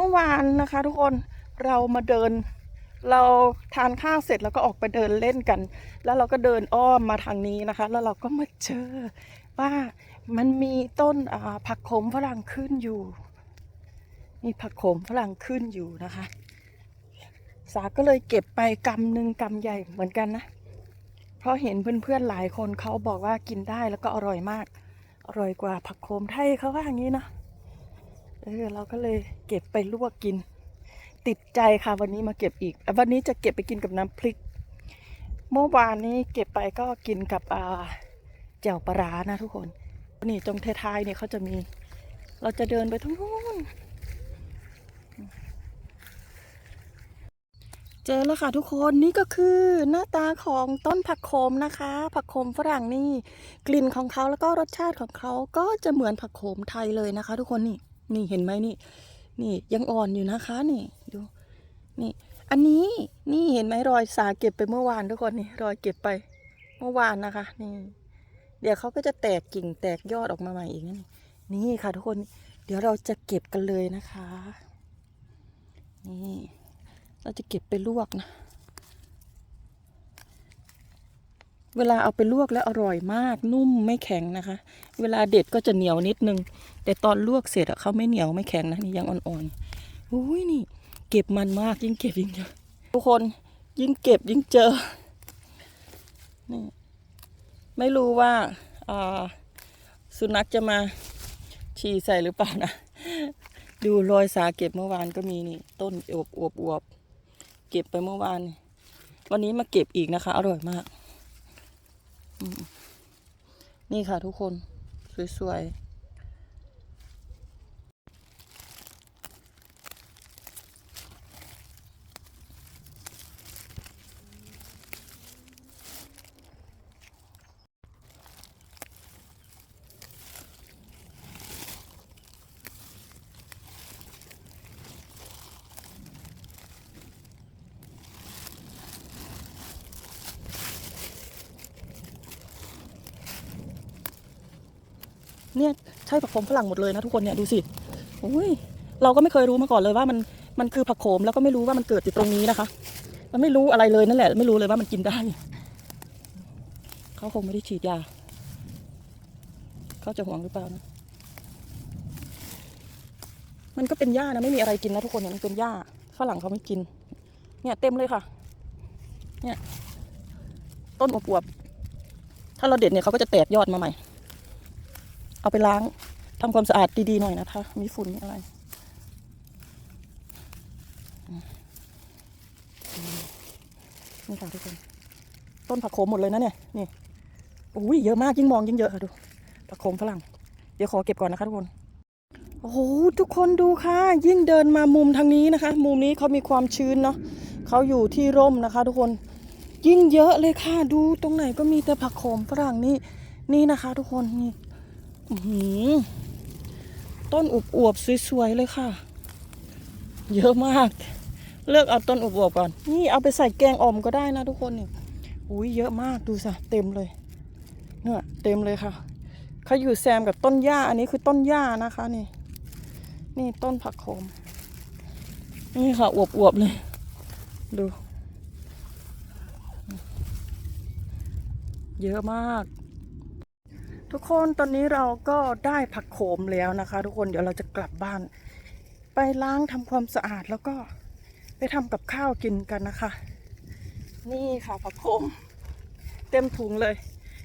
เมื่อวานนะคะ ทุกคนเรามาเดิน เราทานข้าวเสร็จแล้วก็ออกไปเดินเล่นกัน แล้วเราก็เดินอ้อมมาทางนี้นะคะ แล้วเราก็มาเจอว่ามันมีต้นผักโขมฝรั่งขึ้นอยู่ มีผักโขมฝรั่งขึ้นอยู่นะคะ สาก็เลยเก็บไปกำหนึ่งกำใหญ่เหมือนกันนะ เพราะเห็นเพื่อนๆหลายคนเขาบอกว่ากินได้แล้วก็อร่อยมาก อร่อยกว่าผักโขมไทยเขาว่าอย่างนี้เนาะ เออเราก็เลยเก็บไปลวกกิน ติดใจค่ะวันนี้มาเก็บอีก วันนี้จะเก็บไปกินกับน้ำพริก เมื่อวานนี้เก็บไปก็กินกับอ่าแจ่วปลาร้านะทุกคน นี่ตรงท้ายๆเนี่ยเขาจะมี เราจะเดินไปทั้งนู้นเจอแล้วค่ะทุกคนนี่ก็คือหน้าตาของต้นผักโขมนะคะ ผักโขมฝรั่งนี่ กลิ่นของเขาแล้วก็รสชาติของเขาก็จะเหมือนผักโขมไทยเลยนะคะ ทุกคนนี่ นี่เห็นไหมนี่ นี่ยังอ่อนอยู่นะคะนี่ดูนี่ อันนี้นี่เห็นไหมรอยสาเก็บไปเมื่อวานทุกคนนี่รอยเก็บไปเมื่อวานนะคะ นี่ เดี๋ยวเขาก็จะแตกกิ่งแตกยอดออกมาใหม่อีกนะนี่นี่ค่ะ ทุกคนเดี๋ยวเราจะเก็บกันเลยนะคะ นี่ เราจะเก็บไปลวกนะ เวลาเอาไปลวกแล้วอร่อยมากนุ่มไม่แข็งนะคะ เวลาเด็ดก็จะเหนียวนิดนึง แต่ตอนลวกเสร็จอะเขาไม่เหนียวไม่แข็งนะนี่ยังอ่อนๆอุ้ยนี่ เก็บมันมากยิ่งเก็บยิ่งเจอทุกคนยิ่งเก็บยิ่งเจอนี่ไม่รู้ว่าสุนัขจะมาฉี่ใส่หรือเปล่านะ ดูรอยสาเก็บเมื่อวานก็มีนี่ต้นอวบอวบอวบเก็บไปเมื่อวาน วันนี้มาเก็บอีกนะคะ อร่อยมาก นี่ค่ะทุกคน สวยๆ เนี่ยใช่ผักโขมฝรั่งหมดเลยนะทุกคนเนี่ยดูสิอุ้ยเราก็ไม่เคยรู้มาก่อนเลยว่ามันมันคือผักโขมแล้วก็ไม่รู้ว่ามันเกิดอยู่ตรงนี้นะคะ มันไม่รู้อะไรเลยนั่นแหละ ไม่รู้เลยว่ามันกินได้เขาคงไม่ได้ฉีดยาเขาจะห่วงหรือเปล่านะมันก็เป็นหญ้านะไม่มีอะไรกินนะทุกคนเนี่ยมันเป็นหญ้าฝรั่งเขาไม่กิน เนี่ยเต็มเลยค่ะ เนี่ยต้นอวบถ้าเราเด็ดเนี่ยเขาก็จะแตกยอดมาใหม่ เอาไปล้างทำความสะอาดดีๆหน่อยนะคะ มีฝุ่นมีอะไรนี่ค่ะทุกคนต้นผักโขมหมดเลยนะเนี่ยนี่อุ้ยเยอะมากยิ่งมองยิ่งเยอะค่ะดูผักโขมฝรั่ง เดี๋ยวขอเก็บก่อนนะคะทุกคนโอ้โหทุกคนดูค่ะ ยิ่งเดินมามุมทางนี้นะคะ มุมนี้เขามีความชื้นเนาะเขาอยู่ที่ร่มนะคะ ทุกคนยิ่งเยอะเลยค่ะดูตรงไหนก็มีแต่ผักโขมฝรั่งนี่นี่นะคะ ทุกคนนี่ ต้นอวบอวบสวยๆเลยค่ะ เยอะมาก เลือกเอาต้นอวบอวบก่อน นี่เอาไปใส่แกงอ่อมก็ได้นะทุกคนนี่อุ้ยเยอะมากดูสิเต็มเลยเนี่ยเต็มเลยค่ะเขาอยู่แซมกับต้นหญ้าอันนี้คือต้นหญ้านะคะนี่ นี่ต้นผักโขม นี่ค่ะอวบอวบๆเลย ดู เยอะมาก ทุกคนตอนนี้เราก็ได้ผักโขมแล้วนะคะ ทุกคนเดี๋ยวเราจะกลับบ้าน ไปล้างทำความสะอาดแล้วก็ไปทำกับข้าวกินกันนะคะ นี่ค่ะผักโขม เต็มถุงเลย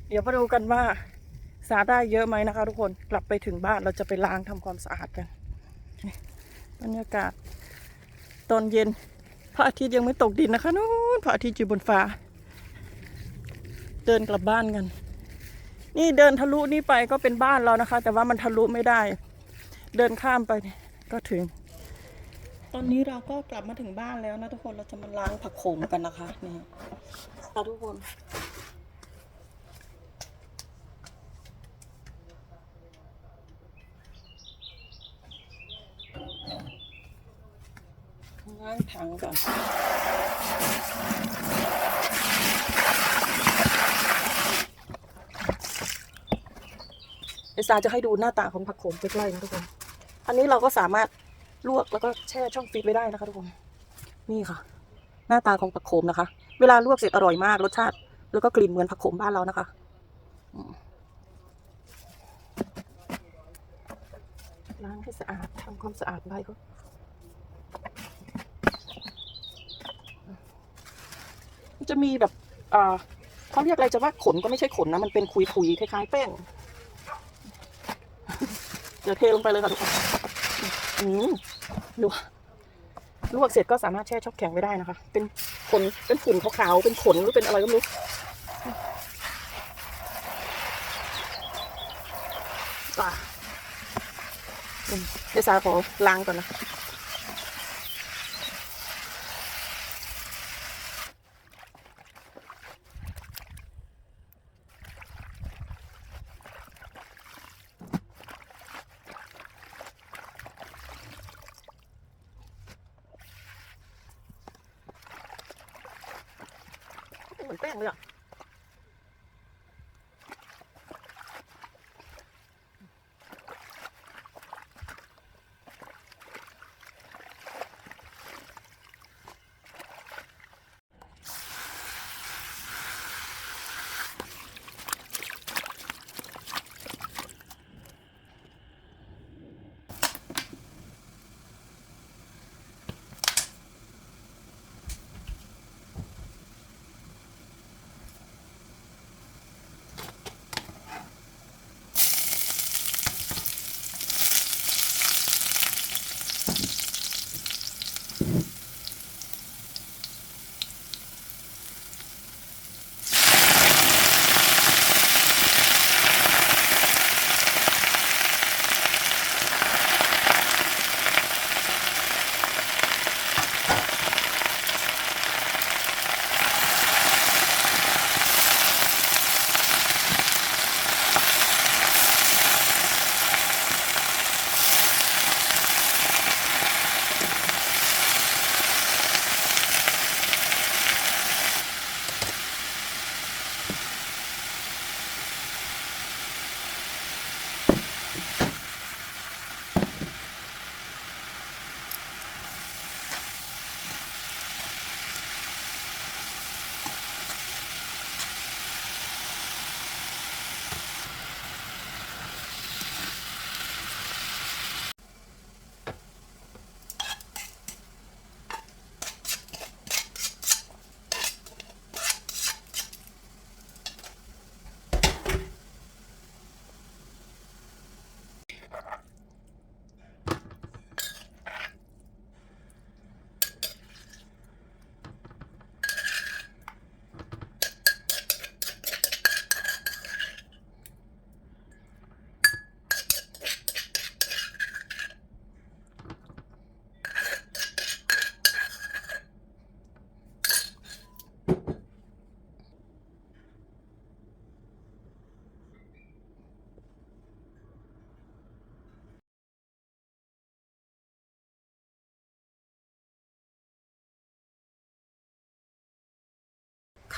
เดี๋ยวมาดูกันว่าสาได้เยอะไหมนะคะ ทุกคนกลับไปถึงบ้านเราจะไปล้างทำความสะอาดกันบรรยากาศ ตอนเย็นพระอาทิตย์ยังไม่ตกดินนะคะนู้นพระอาทิตย์อยู่บนฟ้า เดินกลับบ้านกัน นี่เดินทะลุนี่ไปก็เป็นบ้านเรานะคะ แต่ว่ามันทะลุไม่ได้ เดินข้ามไปเนี่ยก็ถึง ตอนนี้เราก็กลับมาถึงบ้านแล้วนะทุกคนเราจะมาล้างผักโขมกันนะคะนี่ค่ะทุกคนล้างถังก่อน เอซาจะให้ดูหน้าตาของผักโขมใกล้ๆนะทุกคน อันนี้เราก็สามารถลวกแล้วก็แช่ช่องฟรีซไว้ได้นะคะทุกคน นี่ค่ะ หน้าตาของผักโขมนะคะ เวลาลวกเสร็จอร่อยมากรสชาติ แล้วก็กลิ่นเหมือนผักโขมบ้านเรานะคะล้างให้สะอาดทำความสะอาดใบเขาจะมีแบบ อ่าเขาเรียกอะไรจะว่าขนก็ไม่ใช่ขนนะ มันเป็นขุยๆคล้ายๆแป้ง เดี๋ยวเทลงไปเลยค่ะทุกคนอืมดูลวกเสร็จก็สามารถแช่ช็อกแข็งไว้ได้นะคะ เป็นขนเป็นฝุ่นขาวๆเป็นขนหรือเป็นอะไรก็ไม่รู้อะอืมเดี๋ยวสาขอล้างก่อนนะ เหมือ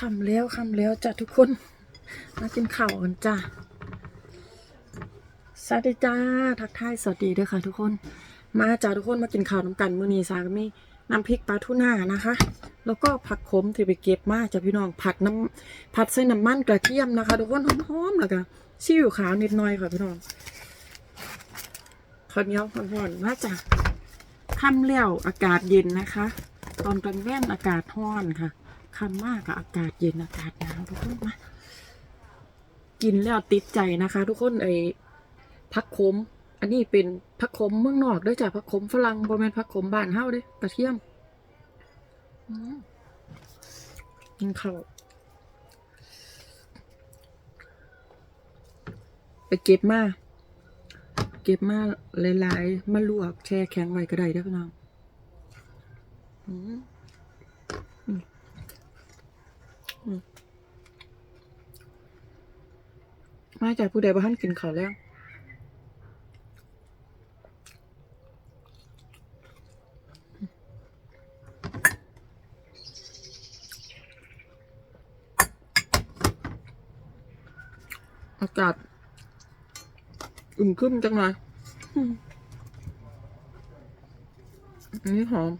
คำแล้วคำแล้วจ้ะทุกคนมากินข้าวกันจ้ะสวัสดีจ้าทักทายสวัสดีด้วยค่ะ ทุกคน มาจ้าทุกคนมากินข้าวน้ำกันมื้อนี้สามีน้ำพริกปลาทูน่านะคะ แล้วก็ผักขมที่ไปเก็บมาจากพี่น้องผัดน้ำผัดใส่น้ำมันกระเทียมนะคะ ทุกคนหอมๆแล้วก็ซีอิ๊วขาวนิดหน่อยค่ะพี่น้องข้าวเหนียวร้อนๆมาจ้ะค่ำแล้วอากาศเย็นนะคะ ตอนกลางแว่นอากาศร้อนค่ะ คำมากกับอากาศเย็นอากาศหนาวทุกคนมากินแล้วติดใจนะคะ ทุกคนไอ้พักขมอันนี้เป็นพักขมเมืองนอกด้วยจ้ะพักขมฝรั่งบ่แม่นพักขมบ้านเฮาเด้กระเทียมกินข้าวไปเก็บมาเก็บมาหลายๆมาลวกแช่แข็งไว้ก็ได้ด้อพี่น้อง มมาจากผู้ใดบ้านกินข้าวแล้วอากาศอึมครึมจังเลยอืมอันนี้หอม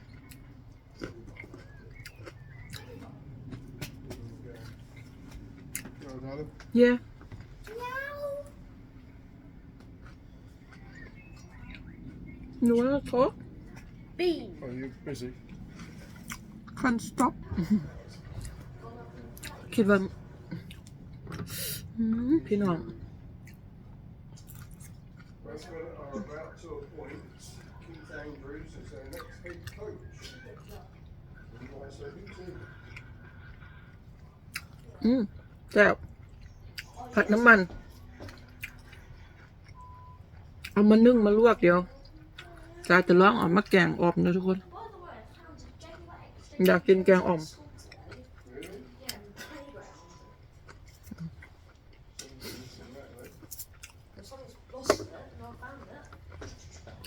Go, darling. เย่ห นูว่าโทษ Bean. Oh, you're busy. can't stop คิดว่าอืมพี่น้อง Westwood are about to appoint Keith Andrews as their next head coach. You might say, who's he? อืมแซ่บผัดน้ำมัน เอามานึ่งมาลวกเดี๋ยว จาจะลองเออกมาแกงอ่อมนะทุกคน อยากกินแกงอ่อม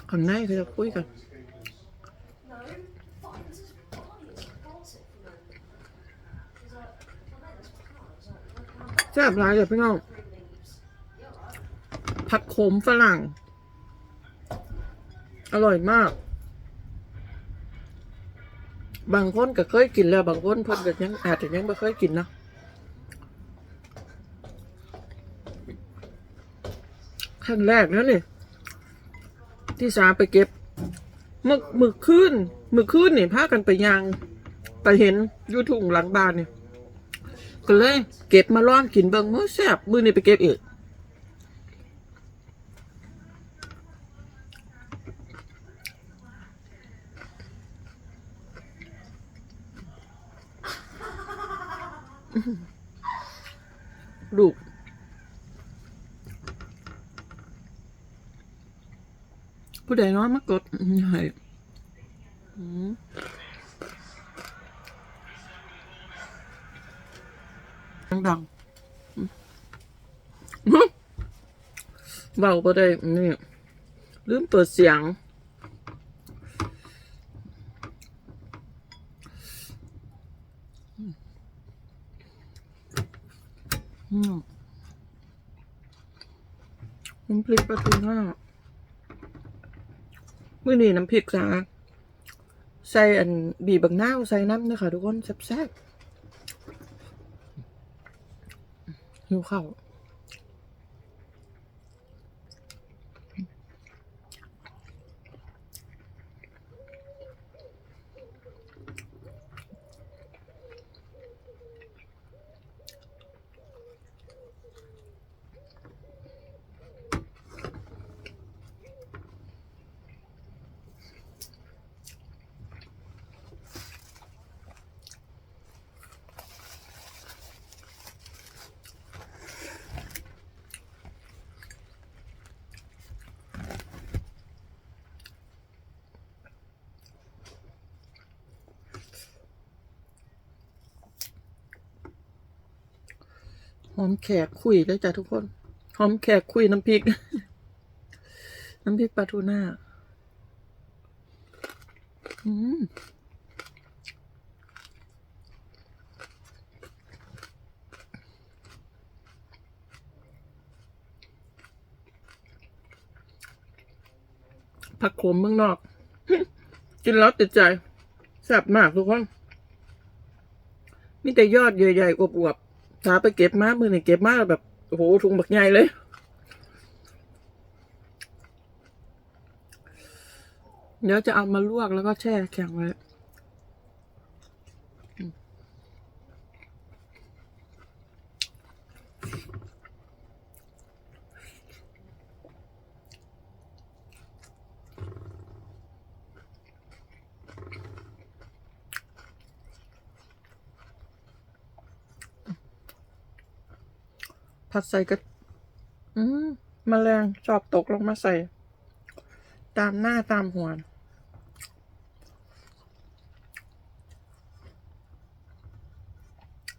ข้างในเขาจะคุยกันแซ่บหลายเลยพี่น้องผัดโขมฝรั่ง อร่อยมาก บางคนก็เคยกินแล้ว บางคนเพิ่นก็ยังอาจจะยังไม่เคยกินนะครั้งแรกนะนี่ที่สาไปเก็บมึกมึกขึ้นมึกขึ้นนี่พากันไปยางไปเห็นยูทุ่งหลังบ้านเนี่ยก็เลยเก็บมาลองกินเบิ่งมื้อแซ่บมื้อนี้ไปเก็บอีก ลูกผู้ใดน้อยมากดให้อืมดังๆเบาก็ได้นี่ลืมเปิดเสียง พริกปลาทูน่าเมื่อนี้น้ำพริกจ้าใส่อันบีบบักนาใส่น้ำนะคะทุกคนแซ่บๆหิวข้าว อมแขกคุยเลยจ้ะทุกคน หอมแขกคุยน้ำพริก น้ำพริกปลาทูน่าอืมผักโขมเมืองนอก กินแล้วติดใจแซ่บมากทุกคนมีแต่ยอดใหญ่ๆอวบๆ หาไปเก็บมามือนี่เก็บมาแบบโอ้โหถุงบักใหญ่เลย เดี๋ยวจะเอามาลวกแล้วก็แช่แข็งไว้ ผัดใส่กระอืมมแมลงชอบตกลงมาใส่ ตามหน้าตามหัว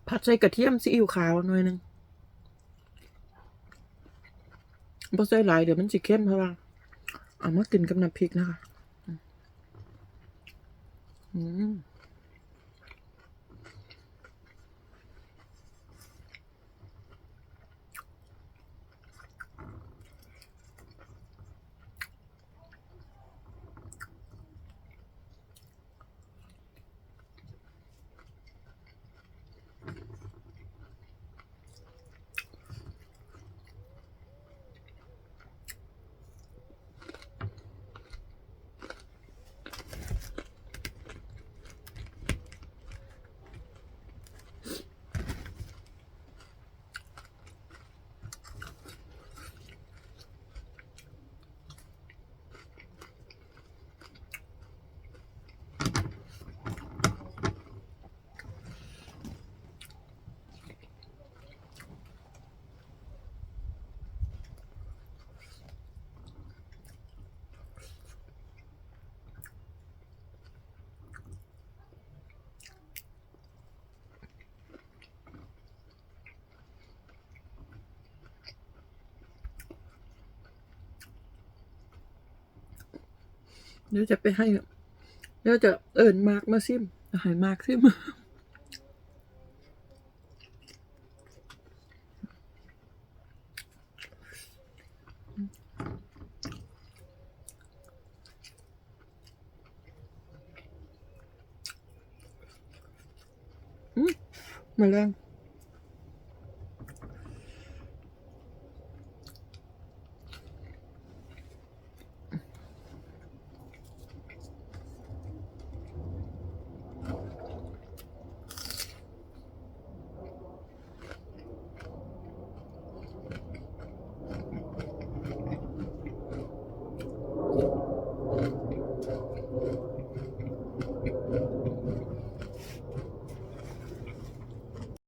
ผัดใส่กระเทียมซีอิ๊วขาวหน่อยหนึงบ่ใส่หลายเดี๋ยวมันสิเข้มเพราะว่าเอามากินกับน้ำพริกนะคะ อืม เดี๋ยวจะไปให้เดี๋ยวจะเอิญมาร์กมาซิมเอาให้มาร์กซิมมาแรง